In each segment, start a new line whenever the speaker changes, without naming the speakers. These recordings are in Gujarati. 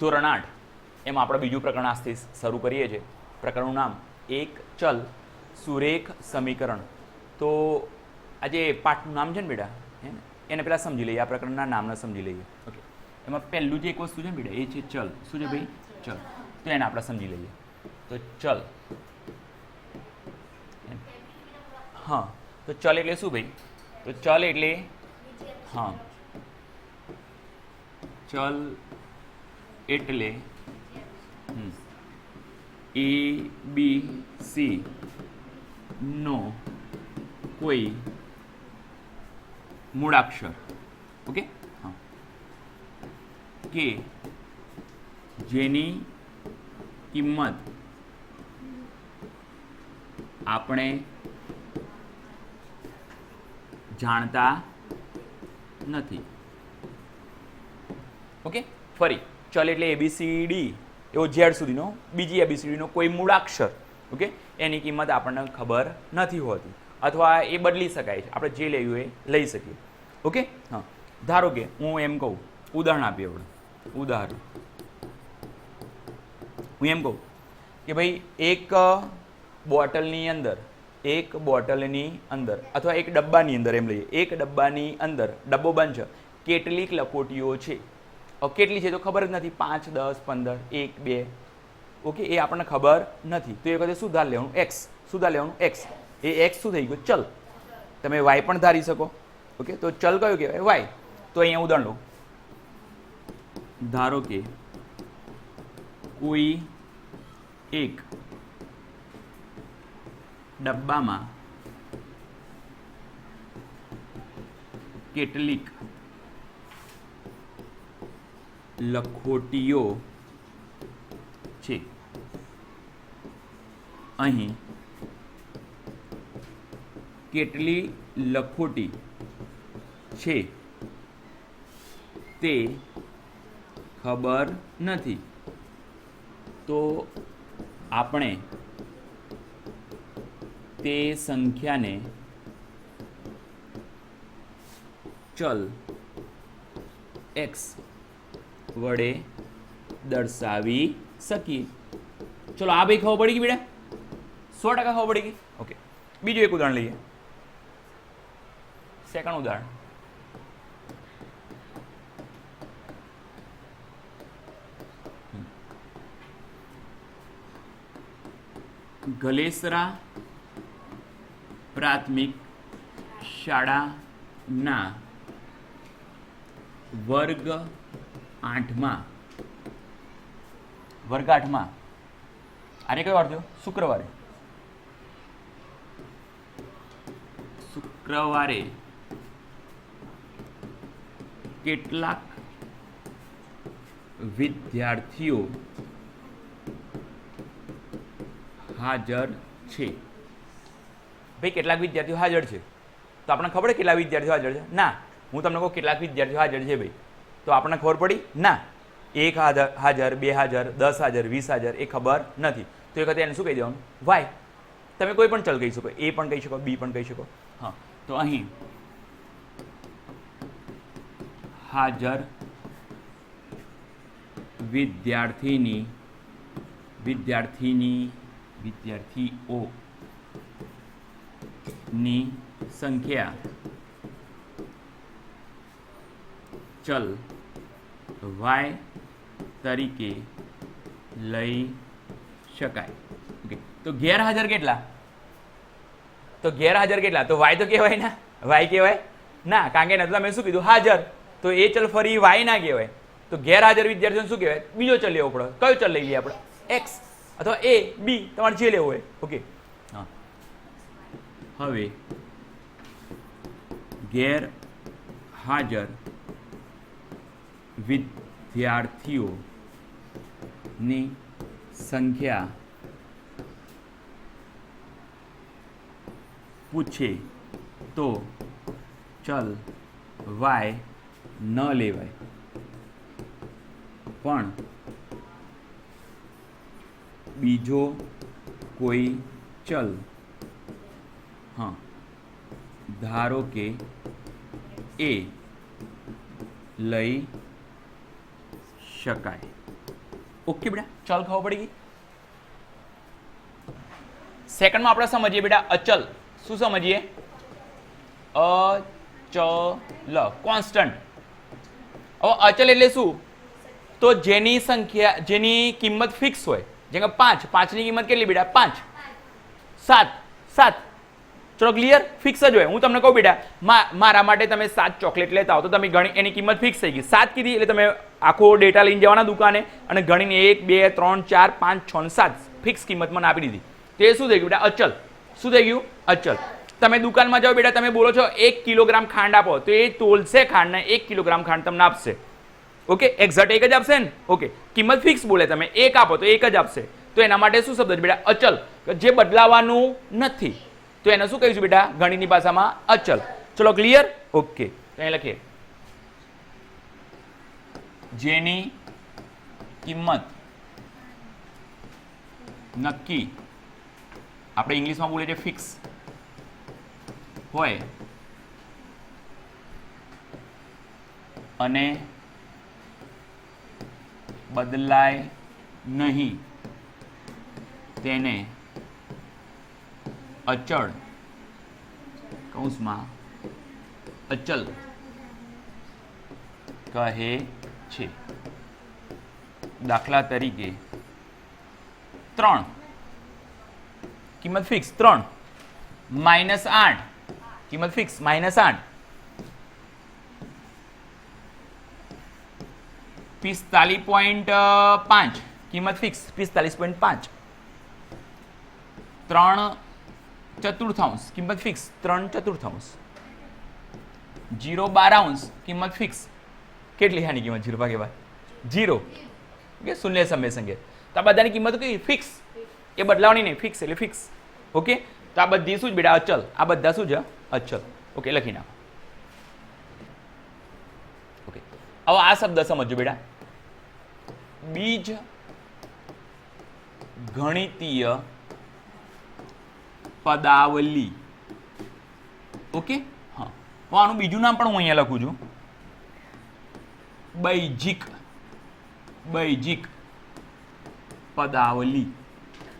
ધોરણ આઠ. એમાં આપણે બીજું પ્રકરણ આજથી શરૂ કરીએ છીએ. પ્રકરણનું નામ એક ચલ સુરેખ સમીકરણ. તો આ જે પાઠનું નામ છે ને બેટા એને પહેલાં સમજી લઈએ, આ પ્રકરણના નામને સમજી લઈએ. ઓકે. એમાં પહેલું જે એક વસ્તુ છે ને બેટા, એ છે ચલ. શું છે ભાઈ? ચલ. તો એને આપણે સમજી લઈએ. તો ચલ. હા. તો ચલ એટલે શું ભાઈ? તો ચલ એટલે, હા. ચલ એટલે એ બી સી નો કોઈ મૂળાક્ષર. ઓકે હા. કે જેની કિંમત આપણે જાણતા નથી. ઓકે ફરી. ચલ એટલે એબીસીડી એવો ઝેડ સુધીનો, બીજી એબીસીડીનો કોઈ મૂળાક્ષર ઓકે એની કિંમત આપણને ખબર નથી હોતી. અથવા એ બદલી શકાય છે. આપણે જે લેવું એ લઈ શકીએ. ઓકે હા. ધારો કે હું એમ કહું, ઉદાહરણ આપીએ આપણે. ઉદાહરણ. હું એમ કહું કે ભાઈ, એક બોટલની અંદર, એક બોટલની અંદર, અથવા એક ડબ્બાની અંદર એમ લઈએ. એક ડબ્બાની અંદર ડબ્બો બંધ કેટલીક લખોટીઓ છે. કેટલી છે તો ખબર જ નથી. પાંચ, દસ, પંદર, એક, બે. ઓકે એ આપણને ખબર નથી. તો એ વખતે શું ધાર લેવાનું. એક્સ શું ધાર લેવાનું. એક્સ એ એક્સ શું થઈ ગયું? ચલ. તમે વાય પણ ધારી શકો. ઓકે તો ચલ કયું કહેવાય? વાય તો અહીંયા ઉદાહરણ લો. ધારો કે કોઈ એક ડબ્બામાં કેટલીક લખોટીઓ છે. અહીં કેટલી લખોટી છે તે ખબર નથી. તો આપણે તે સંખ્યાને ચલ એક્સ વડે દર્શાવી શકીએ. ચલો આ ભાઈ ખબર પડી ગઈ બેટા? સો ટકા ખબર પડી ગઈ. ઓકે. બીજું એક ઉદાહરણ લઈએ. સેકન્ડ ઉદાહરણ. ગલેસરા પ્રાથમિક શાળાના વર્ગ આઠમાં. વર્ગ આઠમાં આને કયો વાર થયો? શુક્રવારે. શુક્રવારે. કેટલાક વિદ્યાર્થીઓ હાજર છે. ભાઈ, કેટલાક વિદ્યાર્થીઓ હાજર છે. તો આપણને ખબર કેટલા વિદ્યાર્થીઓ હાજર છે? ના, હું તમને કહું કેટલાક વિદ્યાર્થીઓ હાજર છે, ભાઈ. તો આપણને ખબર પડી? ના. એક હાજર હાજર, બે હાજર, દસ હાજર, વીસ હાજર એ ખબર નથી. તો એ વખતે એને શું કહી દેવાનું? વાય. તમે કોઈ પણ ચલ કહી શકો. એ પણ કહી શકો, બી પણ કહી શકો. હા. તો અહીં હાજર વિદ્યાર્થીની વિદ્યાર્થીની, વિદ્યાર્થીઓ ની સંખ્યા ચલ વાય તરીકે લઈ શકાય. ઓકે તો ગેરહાજર કેટલા? તો ગેરહાજર કેટલા? તો વાય તો કહેવાય ના. વાય કહેવાય? ના કારણ કે નથી મેં શું કીધું? હાજર. તો એ ચલ ફરી વાય ના કહેવાય. તો ગેરહાજર વિદ્યાર્થીઓને શું કહેવાય? બીજો ચલ લેવો પડે. કયો ચલ લઈ લઈએ આપણે? એક્સ અથવા એ બી તમારે જે લેવું હોય. ઓકે હા. હવે ગેરહાજર વિદ્યાર્થીઓની સંખ્યા પૂછે તો ચલ વાય ન લેવાય. પણ બીજો કોઈ ચલ, હા, ધારો કે એ લઈ શકાય. ઓકે બેટા, ચલ ખબર પડી ગઈ. સેકન્ડમાં આપણે સમજીએ બેટા, અચલ. શું સમજીએ? અચલ. કોન્સ્ટન્ટ હવે અચલ એટલે શું? તો જેની સંખ્યા, જેની કિંમત ફિક્સ હોય, જેમ કે પાંચ, પાંચની કિંમત કેટલી બેટા? પાંચ. સાત. સાત. ચલો ક્લિયર ફિક્સ જ હોય. હું તમને કહું બેટા મારા માટે તમે સાત ચોકલેટ લેતા હો તો તમે ગણી, એની કિંમત ફિક્સ થઈ ગઈ. સાત કીધી એટલે તમે આખો ડેટા લઈને જવાના દુકાને અને ગણીને એક, બે, ત્રણ, ચાર, પાંચ, છ સાત ફિક્સ કિંમત મને આપી દીધી. એ શું થઈ ગયું બેટા? અચલ. શું થઈ ગયું? અચલ. તમે દુકાનમાં જાઓ બેટા, તમે બોલો છો એક કિલોગ્રામ ખાંડ આપો, તો એ તોલશે ખાંડને, એક કિલોગ્રામ ખાંડ તમને આપશે. ઓકે એક્ઝેક્ટ એક જ આપશે ને? ઓકે કિંમત ફિક્સ બોલે તમે. એક આપો તો એક જ આપશે. તો એના માટે શું શબ્દ છે બેટા? અચલ. જે બદલાવાનું નથી. તો એને શું કહીશું બેટા? ગણિતની ભાષામાં અચલ. ચલો ક્લિયર ઓકે અહીં લખીએ. જેની કિંમત નક્કી. આપણે ઇંગ્લિશમાં બોલીએ છીએ ફિક્સ. હોય. અને બદલાય નહીં. તેને અચળ કૌંસમાં અચલ કહે છે. દાખલા તરીકે ત્રણ. કિંમત ફિક્સ ત્રણ. માઇનસ આઠ. કિંમત ફિક્સ માઇનસ આઠ. પિસ્તાલીસ પોઈન્ટ પાંચ. કિંમત ફિક્સ પિસ્તાલીસ પોઈન્ટ પાંચ. ત્રણ ચતુર્થાંશ. કિંમત ફિક્સ ત્રણ ચતુર્થાંશ. જીરો બારાંશ કિંમત ફિક્સ કેટલી આની કિંમત ઝીરો ભાગે જીરો. ઓકે શૂન્ય સમય સંગે. તો આ બધાની કિંમત કઈ? ફિક્સ. એ બદલાવણી નહીં, ફિક્સ એટલે ફિક્સ. ઓકે? તો આ બધી શું જ બેટા? અચલ. આ બધા શું છે? અચલ. ઓકે, લખી નાખો. ઓકે. હવે આ શબ્દ સમજો બેટા. બીજ ગણિતીય પદાવલી. ઓકે? હા. હું આનું બીજું નામ પણ હું અહીંયા લખું છું. બૈજિક બૈજિક પદાવલી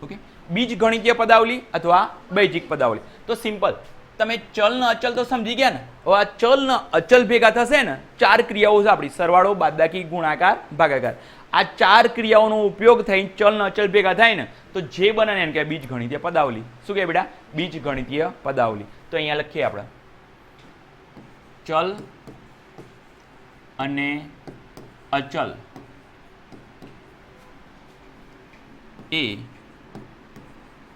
ઓકે બીજ ગણિતીય પદાવલી અથવા બૈજિક પદાવલી. તો સિમ્પલ તમે ચલ ને અચલ તો સમજી ગયા ને? હવે આ ચલ ને અચલ ભેગા થશે ને, ચાર ક્રિયાઓ છે આપણી. સરવાળો, બાદબાકી, ગુણાકાર, ભાગાકાર. આ ચાર ક્રિયાઓનો ઉપયોગ થઈ ચલ ને અચલ ભેગા થાય ને, તો જે બને એને કહેવાય બીજ ગણિતીય પદાવલી. શું કહે બેટા? બીજ ગણિતીય પદાવલી. તો અહીંયા લખીએ આપણે. ચલ અને અચલ. એ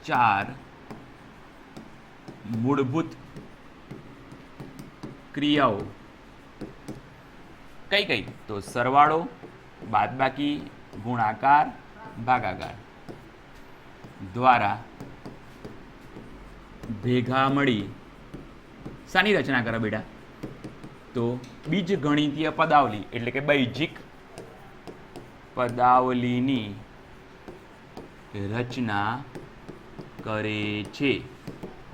ચાર મૂળભૂત ક્રિયાઓ. કઈ કઈ? તો સરવાળો, બાદબાકી, ગુણાકાર, ભાગાકાર. દ્વારા ભેગા મળી. શાની રચના કરે બેટા. તો બીજ ગણિતીય પદાવલી, એટલે કે બૈજિક પદાવલીની રચના કરે છે.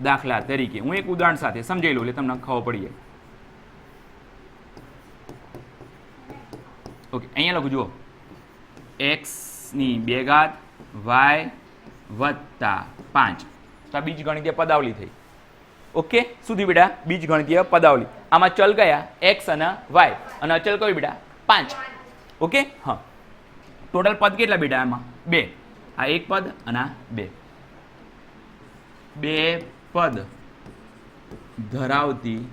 દાખલા તરીકે હું એક ઉદાહરણ સાથે સમજાઈ લઉં એટલે તમને ખબર પડી જાય. ઓકે અહીંયા લખું જુઓ. એક્સની બે ઘાત વાય વત્તા પાંચ. તો આ બીજ ગણિતીય પદાવલી થઈ. ઓકે સુધી બેટા? બીજ ગણિતીય પદાવલી. આમાં ચલ ગયા એક્સ અને વાય અને અચલ કયું બેટા? પાંચ. ઓકે? હા. ટોટલ પદ કેટલા બેટા એમાં બે. આ એક પદ અને આ બે. બે પદ ધરાવતી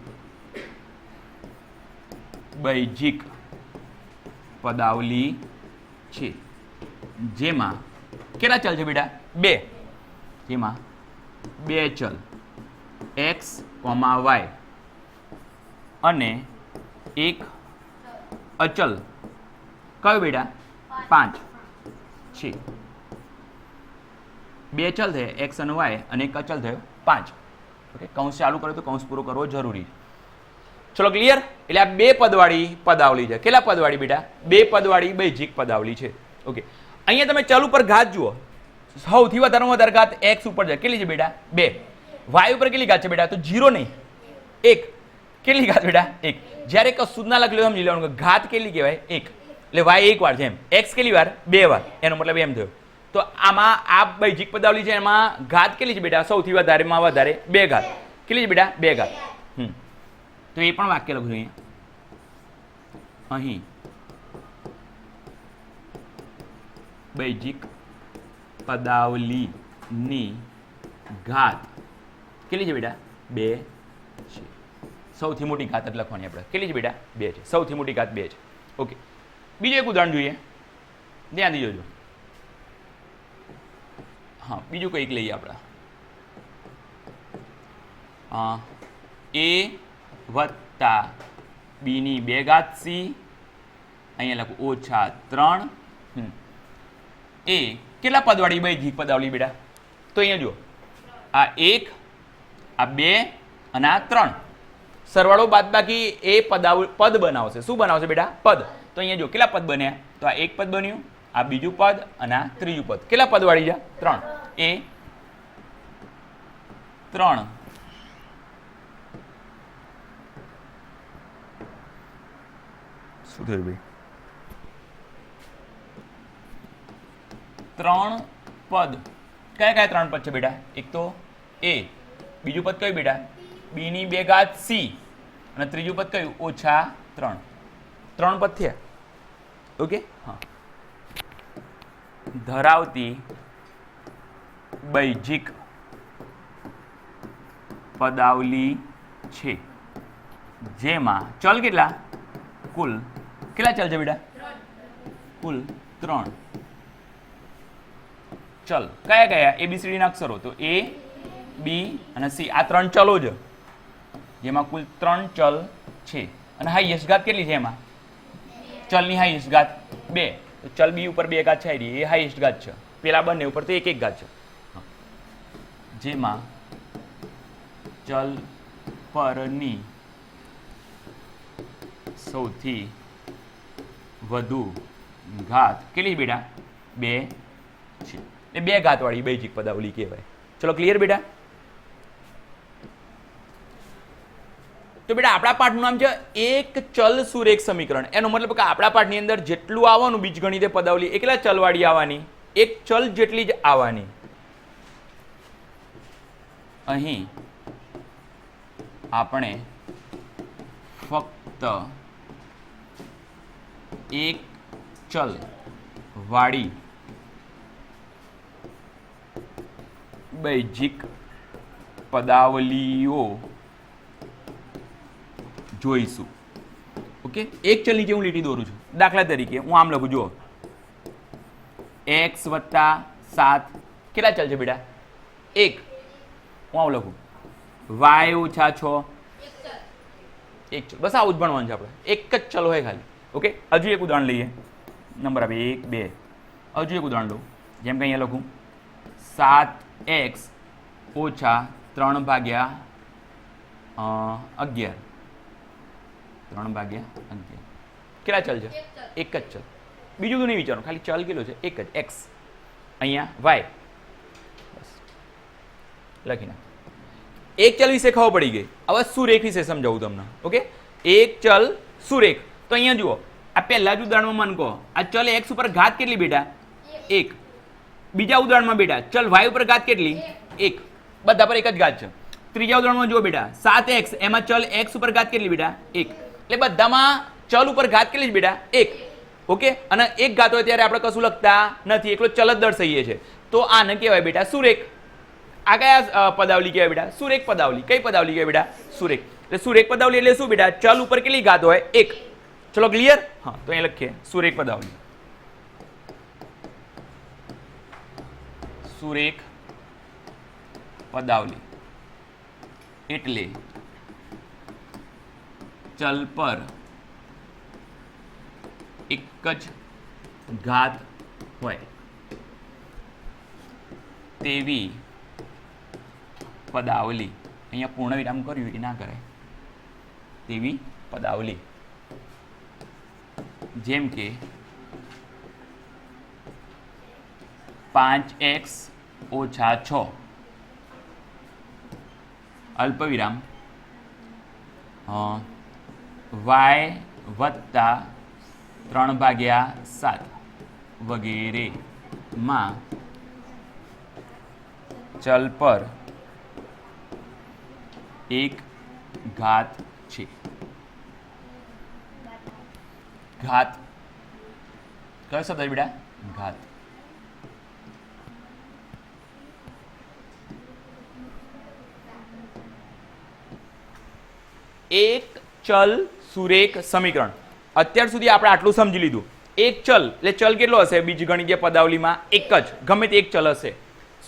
બૈજિક પદાવલી છે. જેમાં કેટલા ચલ છે બેટા? બે. જેમાં બે ચલ. X comma y. અને એક અચલ. કયો બેટા? પાંચ. છે. બે ચલ થયા એક્સ અને વાય, અને એક અચલ થયો પાંચ. ઓકે કૌંસ ચાલુ કર્યો તો કૌંસ પૂરો કરવો જરૂરી ચલો ક્લિયર એટલે આ બે પદવાળી પદાવલી છે. કેટલા પદવાળી બેટા? બે પદવાળી બૈજિક પદાવલી છે. ઓકે અહીંયા તમે ચલ ઉપર ઘાત જુઓ. સૌથી વધારેમાં વધારે ઘાત એક્સ ઉપર છે કેટલી છે બેટા? બે. વાય ઉપર કેટલી ઘાત છે બેટા? તો જીરો નહીં. એક. કેટલી ઘાત બેટા? એક. જ્યારે કશું ના લખેલું સમજી લેવાનું ઘાત કેટલી કહેવાય? એક. એટલે વાય એક વાર છે એમ. એક્સ કેટલી વાર? બે વાર. એનો મતલબ એમ થયો. તો આમાં આ બૈજિક પદાવલી છે, એમાં ઘાત કેટલી છે બેટા? સૌથી વધારેમાં વધારે બે ઘાત. કેટલી છે બેટા? બે ઘાત. હમ. તો એ પણ વાક્ય લખું છું અહીંયા. અહીં. બૈજિક પદાવલીની ઘાત કેટલી છે બેટા? બે છે. સૌથી મોટી ઘાત જ લખવાની આપણે. કેટલી છે બેટા? બે છે. સૌથી મોટી ઘાત બે છે. ઓકે. બીજું એક ઉદાહરણ જોઈએ. ધ્યાનથી જોજો. હા, બીજું કંઈક લઈએ આપણે. એ વત્તા બીની બે ઘાત સી, અહીંયા લખું ઓછા ત્રણ. એ કેટલા પદવાળી બૈજિક પદાવલી બેટા? તો અહીંયા જુઓ. આ એક, આ બે અને આ ત્રણ. સરવાળો બાદ બાકી એ પદાવ, પદ બનાવશે. શું બનાવશે બેટા? પદ. તો અહીંયા જો કેટલા પદ બન્યા? તો આ એક પદ બન્યું આ બીજું પદ અને આ ત્રીજું પદ. કેટલા પદ વાળી છે? ત્રણ. એ ત્રણ. શું થયું ભાઈ? ત્રણ પદ. કયા કયા ત્રણ પદ છે બેટા? એક તો એ બીજું પદ કયું બેટા? બી ની બે ઘાત સી. અને ત્રીજું પદ કયું? ઓછા ત્રણ. ત્રણ પદ થયા. ઓકે હા. ધરાવતી બૈજિક પદાવલી છે. જેમાં ચલ કેટલા? કુલ કેટલા ચલ છે બેટા? કુલ ત્રણ. ચલ. કયા કયા? એ બી સીડીના અક્ષરો. તો એ બી અને સી આ ત્રણ ચલો જ. જેમાં કુલ ત્રણ ચલ છે. અને હાઈએસ્ટ ઘાત કેટલી છે એમાં? ચલની હાઈએસ્ટ ઘાત બે. તો ચલ બી ઉપર બે ઘાત છે એ હાઈએસ્ટ ઘાત છે. પેલા બંને ઉપર તો એક એક ઘાત છે. જેમાં ચલ પરની સૌથી વધુ ઘાત કેટલી બેટા? બે છે. એ બે ઘાતવાળી બૈજિક પદાવલી કહેવાય. ચલો ક્લિયર બેટા? તો બેટા, આપણા પાઠનું નામ છે એક ચલ સુરેખ સમીકરણ. એનો મતલબ કે આપણા પાઠની અંદર જેટલું આવવાનું બીજગણિતે પદાવલી એકલા ચલવાળી આવવાની? એક ચલ જેટલી જ આવવાની. અહીં આપણે ફક્ત એક ચલ વાળી બૈજિક પદાવલીઓ જોઈશું. ઓકે એક ચલ નીચે હું લીટી દોરું છું? દાખલા તરીકે, હું આમ લખું, જુઓ. એક્સ વત્તા સાત. કેટલા ચલ છે બેટા? એક. હું આવું લખું. વાય ઓછા છ. એક ચલ. બસ આવું જ ભણવાનું છે આપણે. એક જ ચલ હોય ખાલી. ઓકે હજુ એક ઉદાહરણ લઈએ. નંબર આપે એક, બે. હજુ એક ઉદાહરણ લઉં. જેમ કે અહીંયા લખું. સાત એક્સ ઓછા ત્રણ ભાગ્યા અગિયાર. ત્રણ ભાગ્યા અગિયાર કેટલા ચલ છે? એક જ ચલ. બીજું તો નહીં વિચારો ખાલી ચલ કેટલો છે? એક જ એક્સ અહીંયા વાય બસ. લખી નાખ. એક ચલ વિશે ખબર પડી ગઈ. હવે સુરેખ વિશે સમજાવું તમને ઓકે? એક ચલ સુરેખ. તો અહીંયા જુઓ આ પહેલા જ ઉદાહરણમાં મન કહો આ ચલ એક્સ ઉપર ઘાત કેટલી બેટા? એક. બીજા ઉદાહરણમાં બેટા ચલ વાય ઉપર ઘાત કેટલી? એક. બધા પર એક જ ઘાત છે. ત્રીજા ઉદાહરણમાં જુઓ બેટા સાત એક્સ એમાં ચલ એક્સ ઉપર ઘાત કેટલી બેટા? એક. એટલે બધામાં ચલ ઉપર ઘાત કેટલી બેટા? એક. ઓકે? અને એક ઘાત હોય ત્યારે આપણે કશું લખતા નથી. એકલો ચલ જ દર્શાવીએ છે. તો આને કહેવાય બેટા સુરેખ. આ કયા પદાવલી કહેવાય બેટા? સુરેખ પદાવલી. કઈ પદાવલી કહેવાય બેટા? સુરેખ. એટલે સુરેખ પદાવલી એટલે શું બેટા? ચલ ઉપર કેટલી ઘાત હોય? એક. ચલો ક્લિયર હા, તો અહીં લખીએ. સુરેખ પદાવલી. સુરેખ પદાવલી. એટલે ચલ પર એક જ ઘાત હોય. તેવી પદાવલી. અહીંયા પૂર્ણ વિરામ કર્યું, એ ના કરાય તેવી પદાવલી. જેમ કે પાંચ એક્સ ઓછા છ. અલ્પવિરામ. વાય વત્તા ત્રણ ભાગ્યા સાત વગેરેમાં ચલ પર એક ઘાત છે. ઘાત. કયો શબ્દ બેટા? ઘાત. એક ચલ સુરેખ સમીકરણ. અત્યાર સુધી આપણે આટલું સમજી લીધું. એક ચલ, એટલે ચલ કેટલો હશે? બીજગણિતીય પદાવલીમાં એક જ. ગમે તે એક ચલ હશે.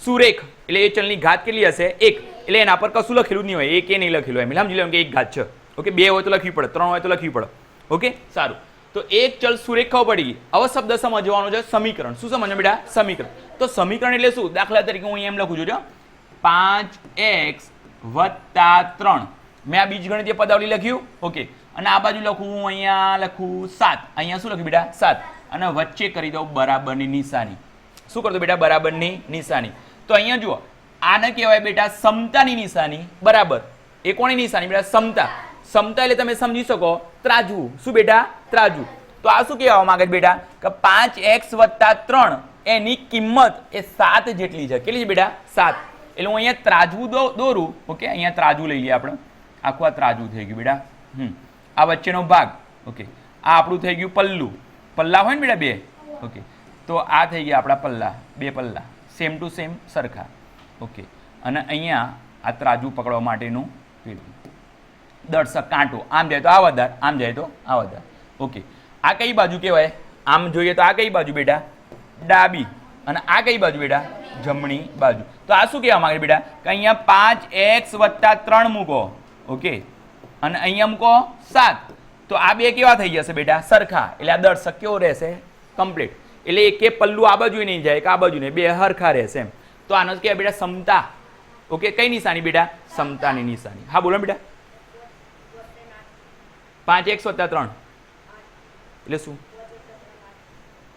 સુરેખ, એટલે એ ચલની ઘાત કેટલી હશે? એક. એટલે એના પર કશું લખેલું નહીં હોય. એક એ નહીં લખેલું હોય. એમ. સમજી લેવાનું કે એક ઘાત છે. ઓકે, બે હોય તો લખવી પડે. ત્રણ હોય તો લખવી પડે. ઓકે? સારું. તો એક ચલ સુરેખ ખબર પડી ગઈ. હવે શબ્દ સમજવાનો છે સમીકરણ. શું સમજો બેટા? સમીકરણ. તો સમીકરણ એટલે શું? દાખલા તરીકે હું એમ લખું છું પાંચ એક્સ વત્તા ત્રણ. મેં આ બીજગણિતીય પદાવલી લખ્યું? ઓકે. અને આ બાજુ લખું અહીંયા, લખું સાત. અહીંયા શું લખ્યું બેટા? સાત. અને વચ્ચે કરી દઉં બરાબરની નિશાની. શું કરતો બેટા? બરાબરની નિશાની. તો અહીંયા જુઓ. આને કહેવાય બેટા સમતાની નિશાની. બરાબર. એ કોની નિશાની? બેટા સમતા. સમતા એટલે તમે સમજી શકો ત્રાજવું શું બેટા? ત્રાજવું તો આ શું કહેવા માંગે બેટા? કે પાંચ એક્સ વત્તા ત્રણ એની કિંમત એ સાત જેટલી છે. કેટલી છે બેટા? સાત. એટલે હું અહીંયા ત્રાજવું દોરું. ઓકે? અહીંયા ત્રાજવું લઈ લઈએ આપણે. આખું આ ત્રાજવું થઈ ગયું બેટા. હમ. આ વચ્ચેનો ભાગ. ઓકે આ આપણું થઈ ગયું પલ્લું. પલ્લા હોય ને બેટા બે? ઓકે તો આ થઈ ગયા આપણા પલ્લા. બે પલ્લા. સેમ ટુ સેમ સરખા. ઓકે અને અહીંયા આ ત્રાજુ પકડવા માટેનું પેલું. દર્શક કાંટો. આમ જાય તો આ વધાર, આમ જાય તો આ વધાર. ઓકે આ કઈ બાજુ કહેવાય? આમ જોઈએ તો આ કઈ બાજુ બેટા? ડાબી. અને આ કઈ બાજુ બેટા? જમણી બાજુ. તો આ શું કહેવા માંગે બેટા? કે અહીંયા પાંચ એક્સ વત્તા ત્રણ મૂકો. ઓકે અને અહીંયા મૂકો સાત. તો આ બે કેવા થઈ જશે બેટા? સરખા. એટલે આ દર કેવો રહેશે કમ્પ્લીટ એટલે એક પલ્લું આ બાજુ નહીં જાય કે આ બાજુ નહીં, બે હરખા રહેશે એમ. તો આનો કહેવાય બેટા સમતા. ઓકે, કઈ નિશાની બેટા? સમતાની નિશાની. હા, બોલો બેટા. પાંચ, એક વત્તા ત્રણ. એટલે શું?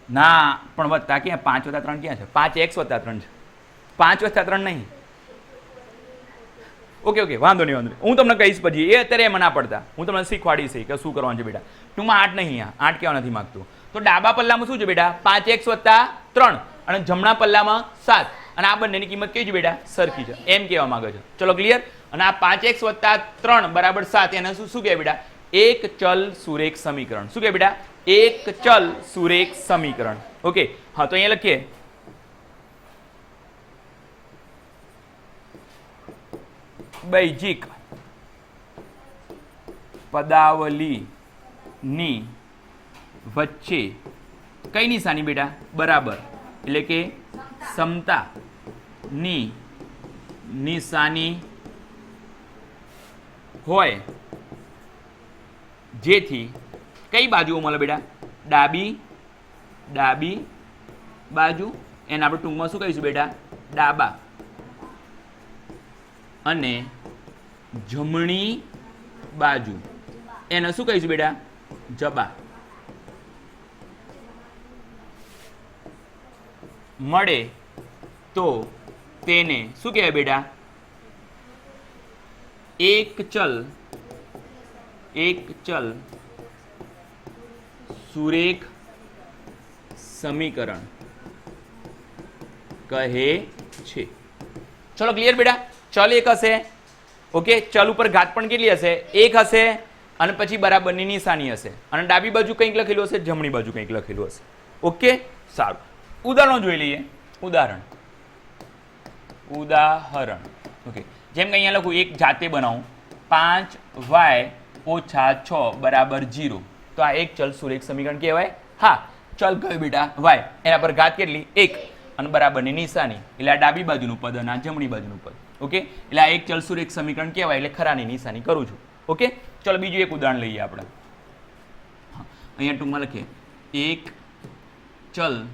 ના, પણ વત્તા ક્યાં? પાંચ વત્તા ત્રણ ક્યાં છે? પાંચ, એક વત્તા ત્રણ છે. પાંચ વત્તા ત્રણ નહીં. ઓકે ઓકે, વાંધો નહીં વાંધો નહીં. હું તમને કહીશ પછી, એ અત્યારે એમાં ના પડતા. હું તમને શીખવાડીશ કે શું કરવાનું છે બેટા. ટૂંકમાં આઠ નહીં આ આઠ કહેવા નથી માગતું. તો ડાબા પલ્લામાં શું છે બેટા? પાંચ એક્સ વત્તા ત્રણ અને જમણા પલ્લામાં સાત. અને આ બંનેની કિંમત કેવી છે બેટા? સરખી છે. એમ કહેવા માંગે છે. ચલો ક્લિયર અને આ પાંચ એક્સ વત્તા ત્રણ બરાબર સાત, એને શું શું કહે બેટા? એક ચલ સુરેખ સમીકરણ. શું કહે બેટા? એક ચલ સુરેખ સમીકરણ. ઓકે, હા, તો અહીંયા લખીએ. બૈજિક પદાવલીની વચ્ચે કઈ નિશાની બેટા? બરાબર. એટલે કે સમતાની નિશાની હોય. જેથી કઈ બાજુઓ મળે બેટા? ડાબી ડાબી બાજુ. એને આપણે ટૂંકમાં શું કહીશું બેટા? ડાબા. અને જમણી બાજુ. એને શું કહીશું બેટા? જબા. મળે તો તેને શું કહેવાય બેટા? એક ચલ. એક ચલ. સુરેખ સમીકરણ કહે છે. ચલો ક્લિયર બેટા? ચલ એક હશે. ઓકે, ચલ ઉપર ઘાત પણ કેટલી હશે? એક હશે અને પછી બરાબરની નિશાની હશે. અને ડાબી બાજુ કંઈક લખેલું હશે, જમણી બાજુ કંઈક લખેલું હશે. ઓકે? સારું. ઉદાહરણો જોઈ લઈએ. ઉદાહરણ. ઉદાહરણ. ઓકે. જેમ કે અહીંયા લખું, એક જાતે બનાવું. પાંચ વાય ઓછા છ બરાબર જીરો. તો આ એક ચલ સુરેખ સમીકરણ કહેવાય. હા, ચલ કયો બેટા? વાય. એના પર ઘાત કેટલી? એક. અને બરાબરની નિશાની. એટલે આ ડાબી બાજુનું પદ અને આ જમણી બાજુનું પદ. ઓકે? એટલે આ એક ચલ એક સમીકરણ કહેવાય, એટલે ખરાની નિશાની કરું છું. ઓકે? ચલો, બીજું એક ઉદાહરણ લઈએ આપણે. અહીંયા ટૂંકમાં લખીએ. એક ચલ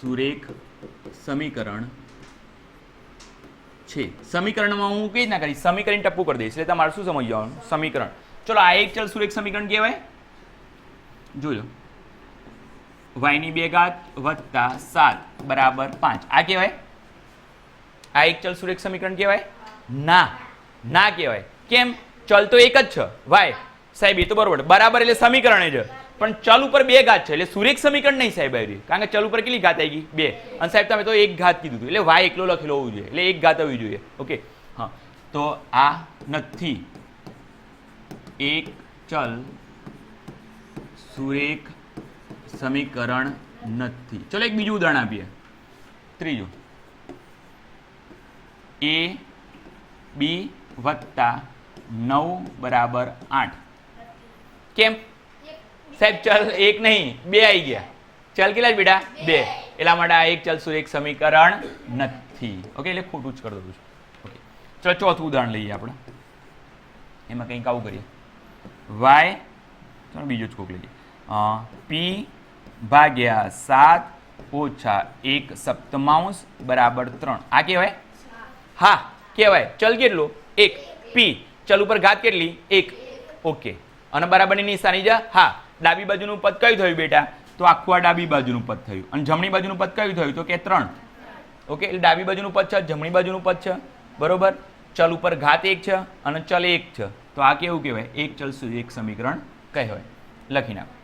સુરેખ સમીકરણ છે. સમીકરણમાં હું કઈ ના કરીશ? સમીકરણ ટપ્પુ કરી દઈશ. એટલે તમારે શું સમજ જવાનું સમીકરણ. ચલો, આ એક ચલ સુરેખ સમીકરણ કહેવાય. જોજો વાયની બે ઘાત વત્તા સાત બરાબર પાંચ. આ કહેવાય? આ એક ચલ સુરેખ સમીકરણ કહેવાય? ના. ના કહેવાય. કેમ? ચલ તો એક જ છે. વાય. સાહેબ, એ તો બરોબર. બરાબર એટલે સમીકરણ જ. પણ ચલ ઉપર બે ઘાત છે. એટલે સુરેખ સમીકરણ નહીં સાહેબ આવી કારણ કે ચલ ઉપર કેટલી ઘાત આવી ગઈ? બે. અને સાહેબ, તમે તો એક ઘાત કીધું એટલે વાય એકલો લખેલો હોવું જોઈએ. એટલે એક ઘાત આવવી જોઈએ. ઓકે? હા. તો આ નથી. એક ચલ સુરેખ સમીકરણ નથી. ચલો એક બીજું ઉદાહરણ આપીએ. ત્રીજું. એ, બી વત્તા નવ બરાબર આઠ. કેમ? સાહેબ, ચલ એક નહીં, બે આવી ગયા. ચલ કેટલા જ બેટા? બે. એટલા માટે આ એક ચલ એક સમીકરણ નથી. ઓકે, એટલે ખોટું જ કરી દઉં છું. ઓકે. ચલો, ચોથું ઉદાહરણ લઈએ આપણે. એમાં કંઈક આવું કરીએ. વાય, ચાલો બીજો જ કોક લઈએ. પી ભાગ્યા સાત ઓછા એક સપ્તમાંશ બરાબર ત્રણ. આ કહેવાય? હા, કહેવાય. ચલ કેટલું? એક. પી ચલ ઉપર ઘાત કેટલી? એક. ઓકે અને બરાબરની નિશાની જા. હા, ડાબી બાજુનું પદ કયું થયું બેટા? તો આખું આ ડાબી બાજુનું પદ થયું. અને જમણી બાજુનું પદ કયું થયું? તો કે ત્રણ. ઓકે એટલે ડાબી બાજુનું પદ છે, જમણી બાજુનું પદ છે. બરોબર? ચલ ઉપર ઘાત એક છે અને ચલ એક છે. તો આ કેવું કહેવાય? એક ચલ સુધી એક સમીકરણ કહેવાય. લખી નાખો.